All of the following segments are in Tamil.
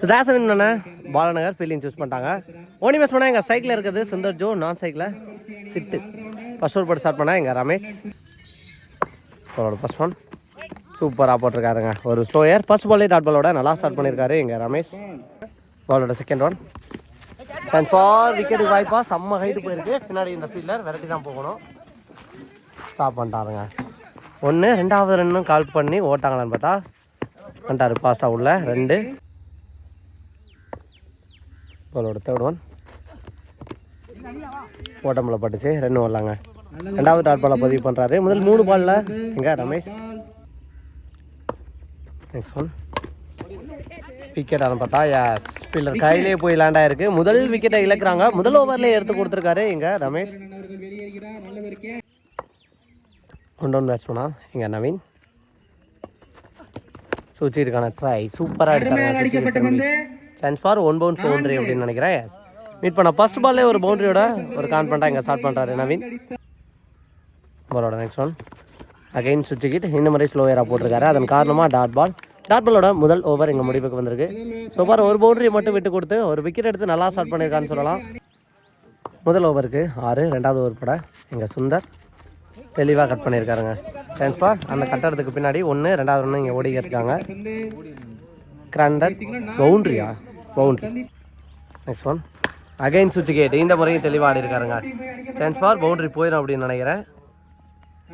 சுதாசன் அண்ணா பாலநகர் ஃபீலிங் சூஸ் பண்ணிட்டாங்க. ஓனி மேட்ச் பண்ணால் எங்கள் சைக்கிளில் இருக்குது. சுந்தர் ஜோ நான் சைக்கிளில் சிட்டு ஃபஸ்ட் ஒரு போட்டு ஸ்டார்ட் பண்ணால் எங்கள் ரமேஷ். அவரோட ஃபஸ்ட் ஒன் சூப்பராக போட்டிருக்காருங்க. ஒரு ஸ்லோயர் ஃபஸ்ட் பாலே டாட் பாலோட நல்லா ஸ்டார்ட் பண்ணியிருக்காரு எங்கள் ரமேஷ். பாலோட second one and four wicket வாய்ப்பா செம்ம ஹைட்டு போயிருக்கு. பின்னாடி இந்த ஃபீல்டர் விரட்டி தான் போகணும். ஸ்டாப் பண்ணிட்டாருங்க. ஒன்று ரெண்டாவது ரன்னும் கால் பண்ணி ஓட்டாங்களான்னு பார்த்தா வந்துட்டாரு. பாஸ்டாக உள்ள. ரெண்டு. பாலோட தேர்ட் ஒன் ஓட்டமில் பட்டுச்சு. ரெண்டு வரலாங்க. ரெண்டாவது டாட் பாலை பதிவு பண்ணுறாரு முதல் மூணு பாலில் எங்கே ரமேஷ். நெக்ஸ்ட் ஒன் விக்கெட் அனுப்பட்டா பார்த்தா எஸ் ஸ்பில்லர் கையிலே போய் லேண்ட் ஆயிருக்கு. முதல் விக்கெட்டை இழக்கிறாங்க. முதல் ஓவர்லேயே எடுத்து கொடுத்துருக்காரு இங்கே ரமேஷ். ஒன் டவுன் பேட்ஸ்மனா இங்கே நவீன். சுச்சிருக்கான ட்ரை சூப்பராக எடுத்தாங்க chance for one bound boundary அப்படின்னு நினைக்கிறேன் எஸ் மீட் பண்ண ஃபர்ஸ்ட் பால்லே ஒரு பவுண்டரியோட ஒரு கான் பண்ணிட்டா இங்கே ஸ்டார்ட் பண்ணுறாரு நவீன் பாலோட நெக்ஸ்ட் ஒன் அகைன் சுற்றிக்கிட்டு இந்த மாதிரி ஸ்லோயராக போட்டிருக்காரு அதன் காரணமாக டாட் பால் டாட் பாலோட முதல் ஓவர் எங்கள் முடிவுக்கு வந்திருக்கு ஸோ பார் ஒரு பவுண்டரியை மட்டும் விட்டு கொடுத்து ஒரு விக்கெட் எடுத்து நல்லா ஸ்டார்ட் பண்ணியிருக்கான்னு சொல்லலாம் முதல் ஓவருக்கு ஆறு ரெண்டாவது ஓவர் பட எங்கள் சுந்தர் தெளிவாக கட் பண்ணியிருக்காருங்க சான்ஸ் ஃபார் அந்த கட்டடத்துக்கு பின்னாடி ஒன்று ரெண்டாவது ஒன்று இங்கே ஓடி இருக்காங்க. கிராண்டட் பவுண்ட்ரியா பவுண்ட்ரி நெக்ஸ்ட் ஒன் அகைன் சுவிட்ச் கேட் இந்த முறையும் தெளிவாக ஆடி இருக்காருங்க. சான்ஸ் ஃபார் பவுண்டரி போயிடும் அப்படின்னு நினைக்கிறேன்.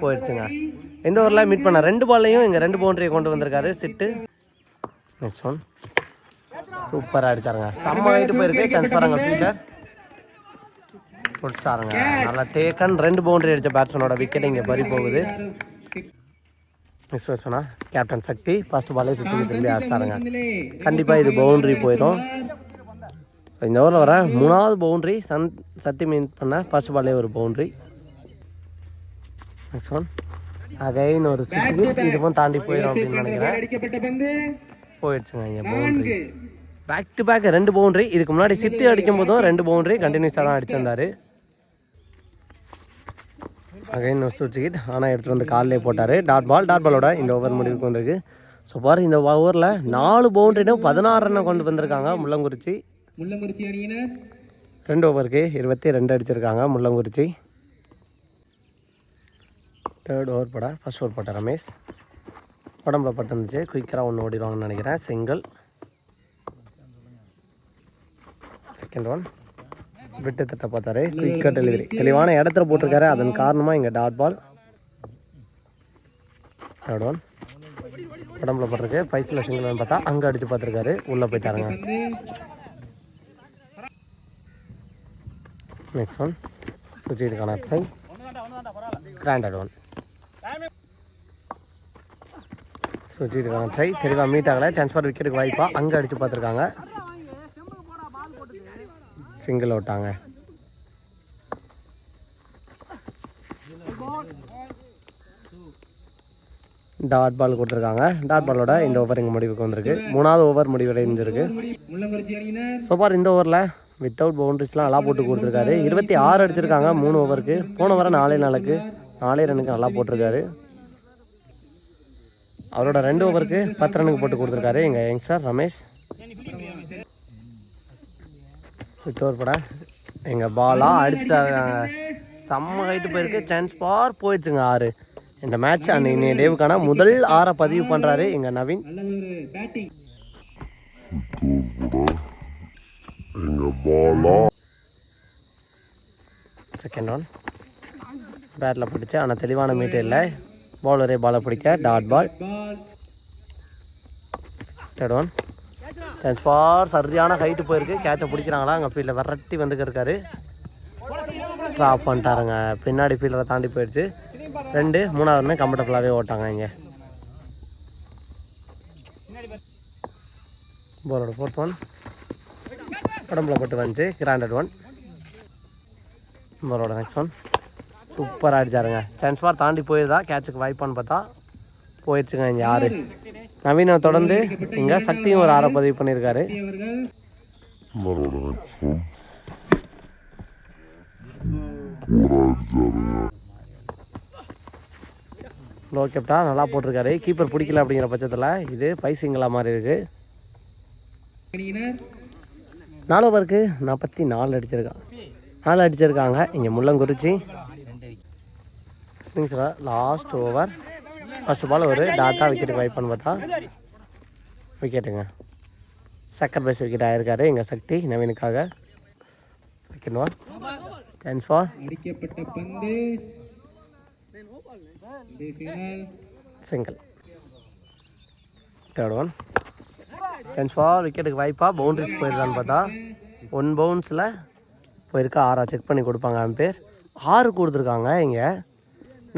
போயிடுச்சுங்க. எந்த ஓவரில் மீட் பண்ண. ரெண்டு பால்லையும் இங்கே ரெண்டு பவுண்டரியை கொண்டு வந்திருக்காரு. சிட்டு நெக்ஸ்ட் ஒன் சூப்பராக அடிச்சாருங்க. செம்ம ஆகிட்டு போயிருக்கு. சான்ஸ் பாருங்க ஃபீல்டர் பிடிச்சாருங்க. நல்லா டேக்கன் ரெண்டு பவுண்டரி அடித்த பேட்ஸ்மேனோட விக்கெட் இங்கே பறி போகுது. நெக்ஸ்ட் சொன்னா கேப்டன் சக்தி ஃபர்ஸ்ட் பாலே சுற்றி திரும்பி அடிச்சாருங்க கண்டிப்பாக இது பவுண்டரி போயிடும். இந்த ஓவரில் வர மூணாவது பவுண்டரி சன் சத்தி மீன் பண்ண ஃபர்ஸ்ட் பாலே ஒரு பவுண்டரி நெக்ஸ்ட் ஒன் அகைன் ஒரு சுற்றி இதுவும் தாண்டி போயிடும் அப்படின்னு நினைக்கிறேன். போயிடுச்சுங்க இங்கே பவுண்டரி பேக் டு பேக் ரெண்டு பவுண்டரி இதுக்கு முன்னாடி சிட்டி அடிக்கும் போதும் ரெண்டு பவுண்டரி கண்டினியூஸாக தான் அடிச்சிருந்தாரு. அகைன் ஹிட் ஆனால் எடுத்துகிட்டு வந்து காலிலே போட்டார். டாட் பால் டாட் பாலோட இந்த ஓவர் முடிவுக்கு வந்திருக்கு. ஸோ பாரு இந்த ஓவரில் நாலு பவுண்டரினும் பதினாறு ரன்னை கொண்டு வந்திருக்காங்க முள்ளங்குறிச்சி. முள்ளங்குறிச்சி அணியினர். ரெண்டு ஓவருக்கு இருபத்தி ரெண்டு அடிச்சிருக்காங்க முள்ளங்குறிச்சி. தேர்ட் ஓவர் பட ஃபர்ஸ்ட் ஓவர் போட்ட ரமேஷ். உடம்புல பட்டுருந்துச்சு. குயிக்கராக ஒன்று ஓடிடுவாங்கன்னு நினைக்கிறேன். சிங்கிள் செகண்ட் ஒன் விட்டு தட்ட பார்த்தாரு குயிக்காக டெலிவரி தெளிவான இடத்துல போட்டிருக்காரு. அதன் காரணமாக இங்கே டாட் பால் தேர்ட் ஒன் உடம்புல போட்டிருக்கு. பைசில் சிங்கிள் பார்த்தா அங்கே அடித்து பார்த்துருக்காரு. உள்ளே போயிட்டாருங்க நெக்ஸ்ட் ஒன் சுச்சிருக்கான ட்ரை கிராண்டட் ஒன் சுச்சிருக்கான ட்ரை தெளிவாக மீட் ஆகலை. சான்ஸ் விக்கெட்டுக்கு வாய்ப்பா. அங்கே அடித்து பார்த்துருக்காங்க. சிங்கிள் அவுட்டாங்க டாட் பால் கொடுத்துருக்காங்க. டாட் பாலோட இந்த ஓவர் இங்கே முடிவுக்கு வந்திருக்கு. மூணாவது ஓவர் முடிவடைஞ்சிருக்கு முள்ளங்குறிச்சி ஸோ ஃபார் இந்த ஓவரில் வித்தவுட் பவுண்டரிஸ்லாம் நல்லா போட்டு கொடுத்துருக்காரு. இருபத்தி ஆறு அடிச்சிருக்காங்க மூணு ஓவருக்கு போன வாரம் நாலே நாளுக்கு நாலே ரனுக்கு நல்லா போட்டிருக்காரு. அவரோட ரெண்டு ஓவருக்கு பத்து ரனுக்கு போட்டு கொடுத்துருக்காரு. எங்கள் யங்ஸ்டர் ரமேஷ். வித் ஓவர் பட எங்கள் பாலாக அடிச்சாங்க செம்ம ஹைட்டு போயிருக்கு சான்ஸ் பார் போயிடுச்சுங்க ஆறு. இந்த மேட்ச் அன்னைக்கு டேவுக்கான முதல் ஆறை பதிவு பண்ணுறாரு எங்கள் நவீன். நல்ல ஒரு பேட்டிங் செகண்ட் ஒன் பேட்டில் பிடிச்சி ஆனால் தெளிவான மீட்டு இல்லை. பவுலரே பாலை பிடிக்க dot ball ball third one chance for சரியான ஹைட்டு போயிருக்கு. கேட்சை பிடிக்கிறாங்களா? அங்கே ஃபீல்டில் விரட்டி வந்துக்க இருக்காரு ட்ராப் பண்ணிட்டாருங்க. பின்னாடி ஃபீல்டரை தாண்டி போயிடுச்சு. ரெண்டு மூணாவது கம்ஃபர்டபுளாகவே ஓட்டாங்க இங்கே. போலோட ஃபோர்த் ஒன் உடம்புல போட்டு வந்துச்சு. கிராண்டட் ஒன் போலோட நெக்ஸ்ட் ஒன் சூப்பராக அடித்தாருங்க சான்ஸ் ஃபார் தாண்டி போயிருதா? கேட்சுக்கு வாய்ப்பான்னு பார்த்தா போயிடுச்சுங்க இங்கே ஆறு. நவீனை தொடர்ந்து இங்கே சக்தியும் ஒரு ஆறை பதிவு பண்ணியிருக்காரு. லோ கேப்டா நல்லா போட்டிருக்காரு. கீப்பர் பிடிக்கல அப்படிங்கிற பட்சத்தில் இது பைசிங்களா மாதிரி இருக்கு. நாலு ஓவருக்கு நாற்பத்தி நாலு அடிச்சிருக்கான் நாலு அடிச்சிருக்காங்க. இங்கே Mullankurichi. Last over first ball ஒரு டாட்டா விக்கெட்டுக்கு வைப்பான்னு பார்த்தா விக்கெட்டுங்க. செகண்ட் பேஸ் விக்கெட் ஆயிருக்காரு. எங்கள் சக்தி நவீனுக்காக wicket one thanks for single third one chance for விக்கெட்டுக்கு வாய்ப்பா. பவுண்டரிஸ் போயிருக்கான்னு பார்த்தா ஒன் பவுன்ஸில் போயிருக்கா. ஆறா செக் பண்ணி கொடுப்பாங்க பேர். ஆறு கொடுத்துருக்காங்க இங்கே.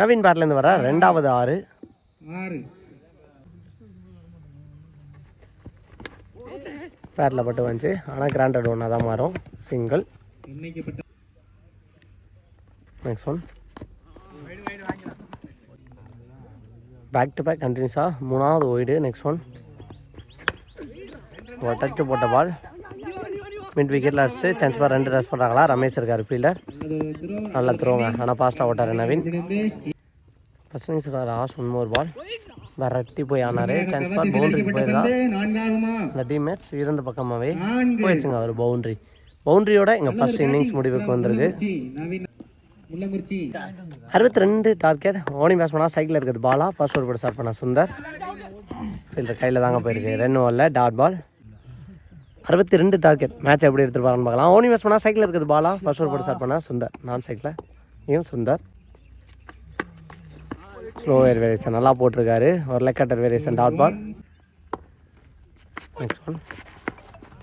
நவீன் பேட்லேருந்து வர ரெண்டாவது ஆறு. ஆறு பேட்டில் பட்டு வந்துச்சு. ஆனால் கிராண்டட் ஒன்னாக தான் மாறும். Single next one back to back கண்டினியூஸாக மூணாவது ஒய்டு நெக்ஸ்ட் ஒன் டச்சு போட்ட பால் மிட் விக்கெட்டில் அடிச்சு சான்ஸ் பார் ரெண்டு ரஸ் பண்ணுறாங்களா ரமேஷ் இருக்கார் ஃபீல்டர் நல்லா த்ரோங்க ஆனால் ஃபாஸ்ட்டாக ஓட்டார் Naveen. First innings last one more ball. விரட்டி போய் ஆனார் சான்ஸ் பார் பவுண்டரிக்கு போயிருந்தா. அந்த டீம்மேட்ஸ் இருந்த பக்கமாகவே போயிடுச்சுங்க அவர் பவுண்டரி பவுண்டரியோட எங்கள் ஃபர்ஸ்ட் இன்னிங்ஸ் முடிவுக்கு வந்திருக்கு. அறுபத்தி ரெண்டு டார்கெட் ஓனி பேஸ் பண்ணால் சைக்கிள் இருக்குது பாலா. ஃபர்ஸ்ட் ஓவர் போட்டு ஸ்டார்ட் பண்ண சுந்தர். ஃபீல்டர் கையில் தாங்க போயிருக்கு. ரெண்டு ஓவரில் டாட் பால் அறுபத்தி ரெண்டு டார்கெட் மேட்ச் எப்படி எடுத்துருப்பாங்கன்னு பார்க்கலாம். ஓனி பேஸ் பண்ணால் சைக்கிள் இருக்குது பாலா. ஃபர்ஸ்ட் ஓவர் போட்டு ஸ்டார்ட் பண்ண சுந்தர். நான் சைக்கிளில் இவன் சுந்தர். ஸ்லோ ஏர் வேரியேஷன் நல்லா போட்டிருக்காரு. ஒரு leg cutter variation dot ball next one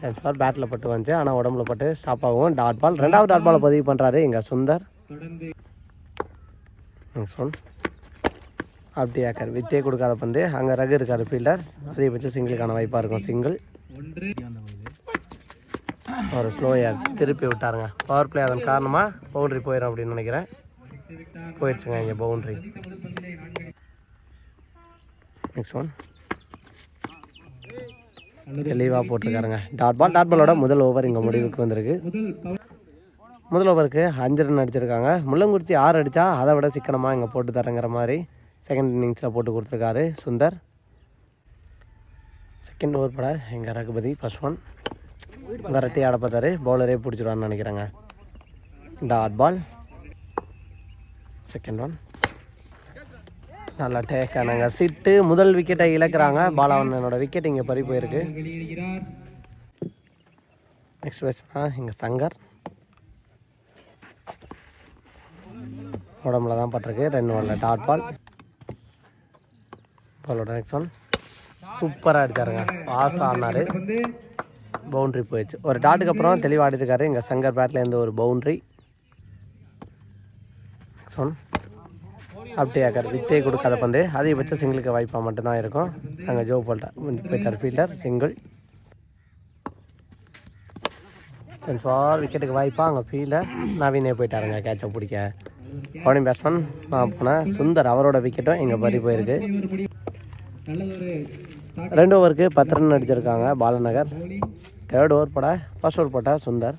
chance ball battle பட்டு வந்துச்சு. ஆனால் உடம்புல பட்டு ஸ்டாப் ஆகும். டாட் பால் ரெண்டாவது டாட் பாலை பதிவு பண்ணுறாரு இங்கே சுந்தர். நெக்ஸ்ட் ஒன் அப்படி வித்தே கொடுக்காத பந்து. அங்கே ரகு இருக்கார் ஃபீல்டர் அதிகபட்சம் சிங்கிளுக்கான வாய்ப்பாக இருக்கும். சிங்கிள் ஒரு ஸ்லோ ஏர் திருப்பி விட்டாருங்க. பவர் பிளே அதன் காரணமாக பவுண்ட்ரி போயிடும் அப்படின்னு நினைக்கிறேன். போயிடுச்சுங்க இங்கே பவுண்ட்ரி நெக்ஸ்ட் ஒன் தெளிவாக போட்டிருக்காருங்க. டாட் பால் டாட் பாலோட முதல் ஓவர் இங்கே முடிவுக்கு வந்திருக்கு. முதல் ஓவருக்கு அஞ்சு ரன் அடிச்சிருக்காங்க. முள்ளங்குறிச்சி ஆறு அடித்தா அதை விட சிக்கனமாக இங்கே போட்டு தரங்கிற மாதிரி செகண்ட் இன்னிங்ஸில் போட்டு கொடுத்துருக்காரு சுந்தர். செகண்ட் ஓவர் பட எங்கள் ரகுபதி ஃபர்ஸ்ட் ஒன் விரட்டி ஆட பார்த்தாரு. பவுலரே பிடிச்சிடுவான்னு நினைக்கிறேங்க. டாட் பால் செகண்ட் ஒன் நல்லா டேக் ஆனாங்க. சிட்டு முதல் விக்கெட்டை இழக்கிறாங்க. பாலாவண்ணனோட விக்கெட் இங்கே பறி போயிருக்கு. நெக்ஸ்ட் பேட்ஸ்மேன் இங்கே சங்கர். உடம்புல தான் பட்டிருக்கு. ரெண்டு ஒன்ல டாட் பால் பாலோட நெக்ஸ்ட் ஒன் சூப்பராக அடித்தாருங்க பாஸ் ஆனார் பவுண்ட்ரி போயிடுச்சு. ஒரு டாட்டுக்கு அப்புறம் தெளிவாக அடித்துக்காரு இங்கே சங்கர் பேட்லேருந்து ஒரு பவுண்ட்ரி நெக்ஸ்ட் ஒன் அப்படியே ஆக்கார் வித்தே கொடுக்காத பந்து அதிகபட்சம் சிங்கிளுக்கு வாய்ப்பாக மட்டும்தான் இருக்கும். நாங்கள் ஜோ போல்ட்டா போயிட்டார் ஃபீல்டர் சிங்கிள் சென்ஸ் ஃபார் விக்கெட்டுக்கு வாய்ப்பா அங்கே ஃபீல்டர் நவீனே போயிட்டாருங்க கேட்சை பிடிக்க. பவுலிங் பேட்ஸ்மேன் நான் போனேன் சுந்தர் அவரோட விக்கெட்டும் எங்கள் பறி போயிருக்கு. ரெண்டு ஓவருக்கு பத்து ரன் அடிச்சிருக்காங்க பாலநகர். தேர்ட் ஓவர் போட ஃபர்ஸ்ட் ஓவர் போட்டால் சுந்தர்.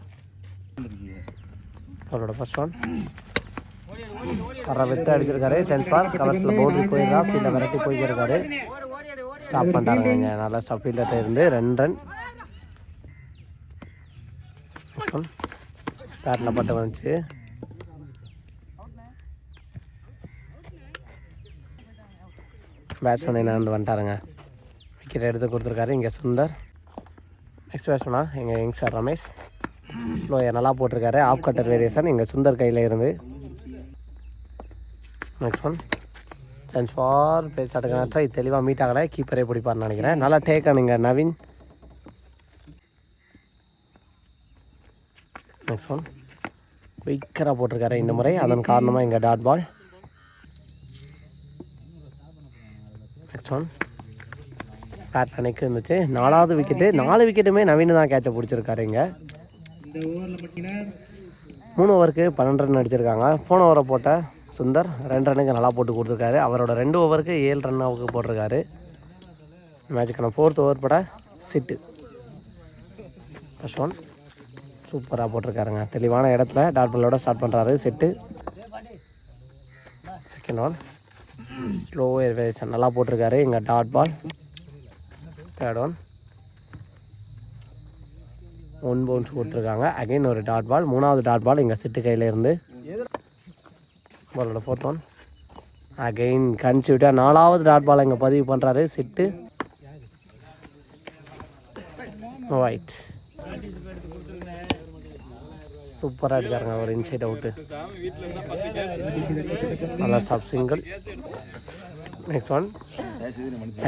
அவரோட ஃபர்ஸ்ட் ஒன் வர விட்டு அடிச்சிருக்காரு. சென்ஸ்பார் கலர்ஸில் கவர்ஸில் பவுண்டரி போயிருக்கா ஃபீல்டை விரட்டி போயிருக்காரு ஸ்டாப் பண்ணிட்டாருங்க நல்லா ஸ்டாப் ஃபீல்டர்கிட்ட இருந்து ரெண்டு ரன் பேட்டில் பட்டு வந்துச்சு. பேட்ஸ்மேன் என்ன வந்து வந்துட்டாருங்க. விக்கெட் எடுத்து கொடுத்துருக்காரு இங்கே சுந்தர். நெக்ஸ்ட் பேட்ஸ்மேனா எங்கள் யங்ஸ்டர் ரமேஷ். ஸ்லோயர் நல்லா போட்டிருக்காரு. ஆஃப் கட்டர் வேரியேஷன் இங்கே சுந்தர் கையில் இருந்து. Next one chance for place ஆட்டுக்கு இது தெளிவாக மீட் ஆகலை கீப்பரே பிடிப்பார்னு நினைக்கிறேன் நல்லா டேக் ஆனுங்க நவீன் நெக்ஸ்ட் ஒன் குயிக்கராக போட்டிருக்காரு இந்த முறை அதன் காரணமாக இங்கே dot ball next one bat அன்னைக்கு இருந்துச்சு நாலாவது விக்கெட்டு நாலு விக்கெட்டுமே நவீன் தான் கேட்சை பிடிச்சிருக்காரு இங்கே மூணு ஓவருக்கு பன்னெண்டு ரன் அடிச்சிருக்காங்க போன ஓவரை போட்ட சுந்தர் ரெண்டு ரன்னுக்கு நல்லா போட்டு கொடுத்துருக்காரு. அவரோட ரெண்டு ஓவருக்கு ஏழு ரன்னாவுக்கு போட்டிருக்காரு. மேட்சுக்கான ஃபோர்த் ஓவர் பட சிட்டு ஃபஸ்ட் ஒன் சூப்பராக போட்டிருக்காருங்க. தெளிவான இடத்துல டாட் பாலோட ஸ்டார்ட் பண்ணுறாரு செட்டு செகண்ட் ஒன் ஸ்லோ எர்வேஷன் நல்லா போட்டிருக்காரு. இங்கே dot ball third one one bounce கொடுத்துருக்காங்க. அகைன் ஒரு டாட் பால் மூணாவது டாட் பால் எங்கள் சிட்டு கையிலேருந்து பாலோட ஃபோர்த் ஒன் அகைன் கணிச்சு விட்டா நாலாவது டாட் பால் இங்கே பதிவு பண்ணுறாரு சிட்டு ஒயிட் சூப்பராக அடிச்சாருங்க ஒரு இன்சைட் அவுட்டு நல்லா சப் சிங்கிள் நெக்ஸ்ட் ஒன்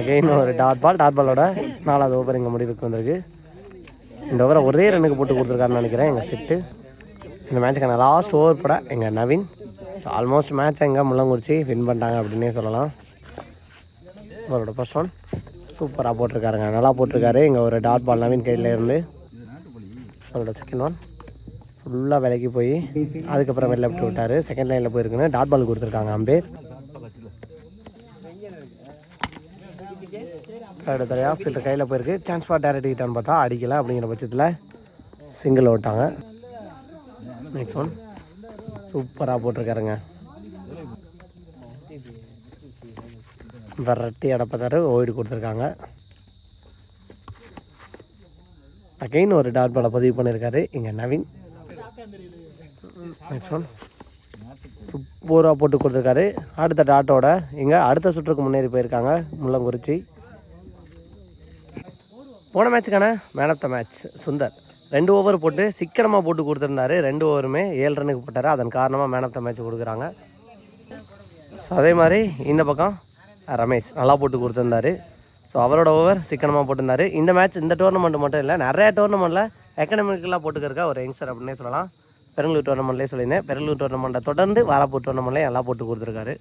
அகைன் ஒரு டாட் பால் டாட் பாலோட நாலாவது ஓவர் இங்கே முடிவுக்கு வந்திருக்கு. இந்த ஓவரை ஒரே ரன்னுக்கு போட்டு கொடுத்துருக்காருன்னு நினைக்கிறேன் எங்கள் செட்டு இந்த மேட்சுக்கான லாஸ்ட் ஓவர் பட எங்கள் நவீன். ஆல்மோஸ்ட் மேட்ச் எங்கே முள்ளங்குறிச்சி. வின் பண்ணிட்டாங்க அப்படின்னே சொல்லலாம். அவரோட ஃபர்ஸ்ட் ஒன் சூப்பராக போட்டிருக்காருங்க. நல்லா போட்டிருக்காரு. இங்கே ஒரு டாட் பால் நவீன் கையில் இருந்து. அவரோட செகண்ட் ஒன் ஃபுல்லாக விலைக்கு போய் அதுக்கப்புறம் வெளில விட்டு விட்டார். செகண்ட் லைனில் போயிருக்குன்னு டாட் பால் கொடுத்துருக்காங்க அம்பேர். தேர்டு தரையாக ஃபில்டர் கையில் போயிருக்கு. சான்ஸ் ஃபார் டேரக்ட் கிட்டான்னு பார்த்தா அடிக்கலை அப்படிங்கிற பட்சத்தில் சிங்கிள் ஓட்டாங்க நெக்ஸ்ட் ஒன் சூப்பராக போட்டிருக்காருங்க. வெரைட்டி அடப்பத்தாரு ஓய்டு கொடுத்துருக்காங்க. அகைன் ஒரு டாட் பாலை பதிவு பண்ணியிருக்காரு இங்கே நவீன். நெக்ஸ்ட் ஒன் சூப்பராக போட்டு கொடுத்துருக்காரு. அடுத்த டாட்டோட இங்கே அடுத்த சுற்றுக்கு முன்னேறி போயிருக்காங்க முள்ளங்குறிச்சி. போன மேட்சுக்கான man of the match Sundar. ரெண்டு ஓவர் போட்டு சிக்கனமாக போட்டு கொடுத்துருந்தாரு. ரெண்டு ஓவருமே ஏழு ரன்னுக்கு போட்டார். அதன் காரணமாக மேன் ஆஃப் த மேட்ச் கொடுக்குறாங்க. ஸோ அதே மாதிரி இந்த பக்கம் ரமேஷ் நல்லா போட்டு கொடுத்துருந்தாரு. ஸோ அவரோட ஓவர் சிக்கனமாக போட்டிருந்தாரு. இந்த மேட்ச் இந்த டோர்னமெண்ட் மட்டும் இல்லை நிறைய டோர்னமெண்ட்டில் எக்கனாமிக்கலாக போட்டுக்கிறக்க ஒரு யங்ஸ்டர் அப்படின்னே சொல்லலாம். பெரம்பலூர் டோர்னமெண்ட்லேயே சொல்லியிருந்தேன். பெரம்பலூர் டோர்னமெண்ட்டை தொடர்ந்து வாராப்பூர் டோர்னமெண்ட்லேயும் நல்லா போட்டு கொடுத்துருக்காரு.